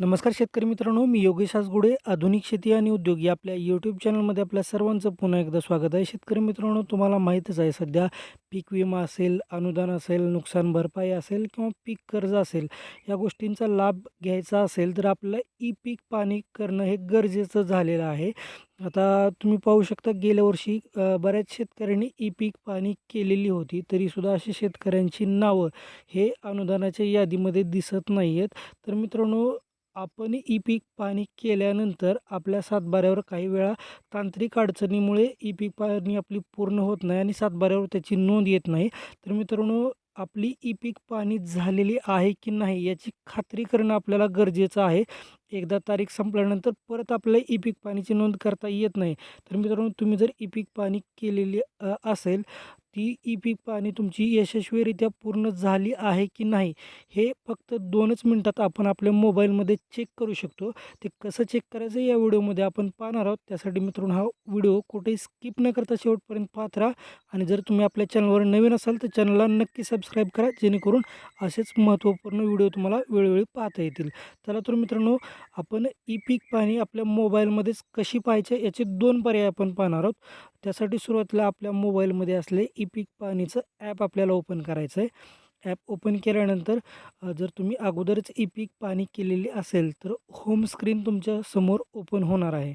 नमस्कार शेतकरी मित्रांनो मी योगेश आसगुडे आधुनिक शेती आणि उद्योग या आपल्या यूट्यूब चॅनलमध्ये आपल्या सर्वांचं पुन्हा एकदा स्वागत आहे. शेतकरी मित्रांनो तुम्हाला माहीतच आहे सध्या पीक विमा असेल अनुदान असेल नुकसान भरपाई असेल किंवा पीक कर्ज असेल या गोष्टींचा लाभ घ्यायचा असेल तर आपल्याला ई पीक पाणी करणं हे गरजेचं झालेलं आहे. आता तुम्ही पाहू शकता गेल्या वर्षी बऱ्याच शेतकऱ्यांनी ई पीक पाणी केलेली होती तरीसुद्धा अशी शेतकऱ्यांची नावं हे अनुदानाच्या यादीमध्ये दिसत नाही आहेत तर मित्रांनो आपण ई पीक पाणी केल्यानंतर आपल्या सातबाऱ्यावर काही वेळा तांत्रिक अडचणीमुळे ई पीक पाणी आपली पूर्ण होत नाही आणि सातबाऱ्यावर त्याची नोंद येत नाही. तर मित्रांनो आपली ई पीक पाणी झालेली आहे की नाही याची खात्री करणं आपल्याला गरजेचं आहे. एकदा तारीख संपल्यानंतर परत आपल्याला ई पीक पाणीची नोंद करता येत नाही. तर मित्रांनो तुम्ही जर ई पीक पाणी केलेली असेल ती ई पीक पाणी तुमची यशस्वीरित्या पूर्ण झाली आहे की नाही हे फक्त दोनच मिनटात आपण आपल्या मोबाईलमध्ये चेक करू शकतो. ते कसं चेक करायचं या व्हिडिओमध्ये आपण पाहणार आहोत. त्यासाठी मित्रांनो हा व्हिडिओ कुठेही स्किप न करता शेवटपर्यंत पाहत राहा. आणि जर तुम्ही आपल्या चॅनलवर नवीन असाल तर चॅनलला नक्की सबस्क्राईब करा जेणेकरून असेच महत्त्वपूर्ण व्हिडिओ तुम्हाला वेळोवेळी पाहता येतील. चला तर मित्रांनो आपण ई पीक पाणी आपल्या मोबाईलमध्येच कशी पाहायचे याचे दोन पर्याय आपण पाहणार आहोत. त्यासाठी सुरुवातीला आपल्या मोबाईलमध्ये असले ई पीक पाणीचं ॲप आपल्याला ओपन करायचं आहे ॲप ओपन केल्यानंतर जर तुम्ही अगोदरच ई पीक पाणी केलेली असेल तर होम स्क्रीन तुमच्यासमोर ओपन होणार आहे.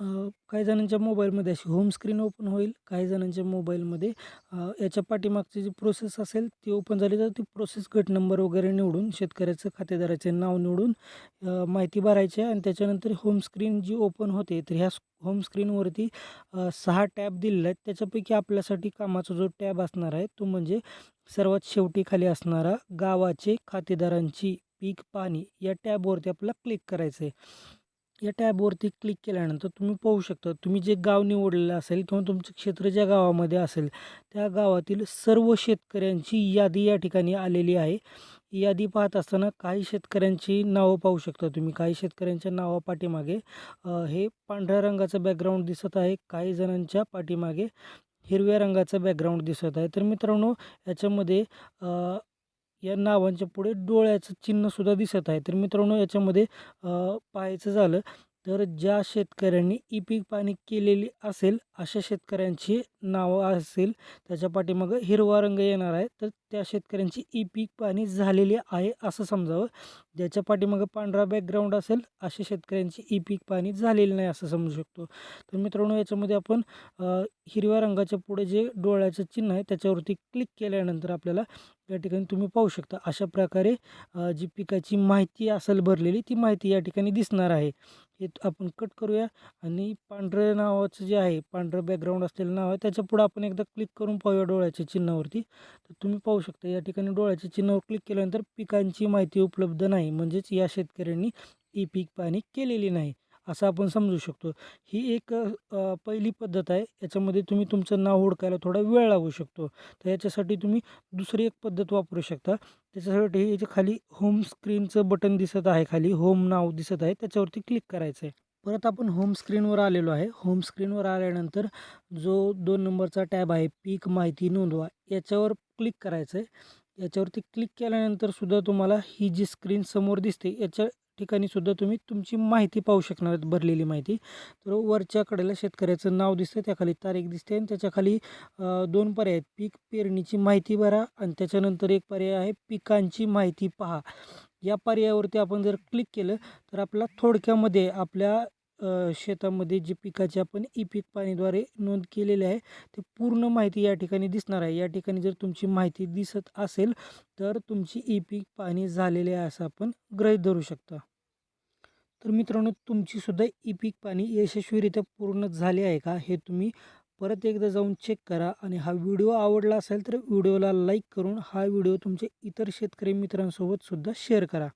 अ, काही जणांच्या मोबाईलमध्ये अशी होम स्क्रीन ओपन होईल काही जणांच्या मोबाईलमध्ये अ, याच्या पाठीमागची जी प्रोसेस असेल ती ओपन झाली तर ती प्रोसेस गट नंबर वगैरे निवडून शेतकऱ्याचं खातेदाराचे नाव निवडून अ, माहिती भरायची आहे आणि त्याच्यानंतर होम स्क्रीन जी ओपन होते तर ह्या होम स्क्रीनवरती अ, सहा टॅब दिलेले आहेत. त्याच्यापैकी आपल्यासाठी कामाचा जो टॅब असणार आहे तो म्हणजे सर्वात शेवटी खाली असणारा गावाचे खातेदारांची पीक पाणी या टॅबवरती आपल्याला क्लिक करायचं आहे या टॅबवरती क्लिक केल्यानंतर तुम्ही पाहू शकता तुम्ही जे गाव निवडलेलं असेल किंवा तुमचं क्षेत्र ज्या गावामध्ये असेल त्या गावातील सर्व शेतकऱ्यांची यादी या ठिकाणी आलेली आहे. यादी पाहत असताना काही शेतकऱ्यांची नावं पाहू शकता तुम्ही. काही शेतकऱ्यांच्या नावा पाठीमागे हे पांढऱ्या रंगाचं बॅकग्राऊंड दिसत आहे. काही जणांच्या पाठीमागे हिरव्या रंगाचं बॅकग्राऊंड दिसत आहे. तर मित्रांनो याच्यामध्ये या नावांच्या पुढे डोळ्याचं चिन्हसुद्धा दिसत आहे. तर मित्रांनो याच्यामध्ये पाहायचं झालं तर ज्या शेतकऱ्यांनी ई पीक पाणी केलेली असेल अशा शेतकऱ्यांची नावं असेल त्याच्या पाठीमागं हिरवा रंग येणार आहे. तर त्या शेतकऱ्यांची ई पीक पाणी झालेली आहे असं समजावं. ज्याच्या पाठीमागं पांढरा बॅकग्राऊंड असेल अशा शेतकऱ्यांची ई पीक पाणी झालेली नाही असं समजू शकतो. तर मित्रांनो याच्यामध्ये आपण हिरव्या रंगाच्या पुढे जे डोळ्याचं चिन्ह आहे त्याच्यावरती क्लिक केल्यानंतर आपल्याला या ठिकाणी तुम्ही पाहू शकता. अशा प्रकारे जी पिकाची माहिती असेल भरलेली ती माहिती या ठिकाणी दिसणार आहे. हे आपण कट करूया आणि पांढरं नावाचं जे आहे पांढरं बॅकग्राऊंड असलेलं नाव आहे त्याच्या पुढं आपण एकदा क्लिक करून पाहूया डोळ्याच्या चिन्हावरती. तर तुम्ही पाहू शकता या ठिकाणी डोळ्याच्या चिन्हावर क्लिक केल्यानंतर पिकांची माहिती उपलब्ध नाही. म्हणजेच या शेतकऱ्यांनी ई पीक पाणी केलेली नाही. असं आपण समजू शकतो. ही एक पहिली पद्धत आहे. याच्यामध्ये तुम्ही तुमचं नाव हुडकायला थोडा वेळ लागू शकतो. तर याच्यासाठी तुम्ही दुसरी एक पद्धत वापरू शकता. त्याच्यासाठी याच्या खाली होम स्क्रीनचं बटन दिसत आहे खाली होम नाव दिसत आहे त्याच्यावरती क्लिक करायचं आहे परत आपण होम स्क्रीनवर आलेलो आहे. होम स्क्रीनवर आल्यानंतर जो दोन नंबरचा टॅब आहे पीक माहिती नोंदवा याच्यावर क्लिक करायचं आहे याच्यावरती क्लिक केल्यानंतर सुद्धा तुम्हाला ही जी स्क्रीन समोर दिसते याच्या ठिकाणी सुद्धा तुम्ही तुमची माहिती पाहू शकणार आहेत भरलेली माहिती. तर वरच्या कडेला शेतकऱ्याचं नाव दिसतं त्याखाली तारीख दिसते आणि त्याच्याखाली दोन पर्याय आहेत. पीक पेरणीची माहिती भरा आणि त्याच्यानंतर एक पर्याय आहे पिकांची माहिती पहा. या पर्यायावरती आपण जर क्लिक केलं तर आपला थोडक्यामध्ये आपल्या शेतामध्ये जे पिकाची आपण ई पीक पाणीद्वारे नोंद केलेली आहे ते पूर्ण माहिती या ठिकाणी दिसणार आहे. या ठिकाणी जर तुमची माहिती दिसत असेल तर तुमची ई पीक पाणी झालेले आहे असं आपण गृहीत धरू शकता. तर मित्रांनो तुमचीसुद्धा ई पीक पाणी यशस्वीरित्या पूर्ण झाले आहे का हे तुम्ही परत एकदा जाऊन चेक करा. आणि हा व्हिडिओ आवडला असेल तर व्हिडिओला लाईक करून हा व्हिडिओ तुमच्या इतर शेतकरी मित्रांसोबत सुद्धा शेअर करा.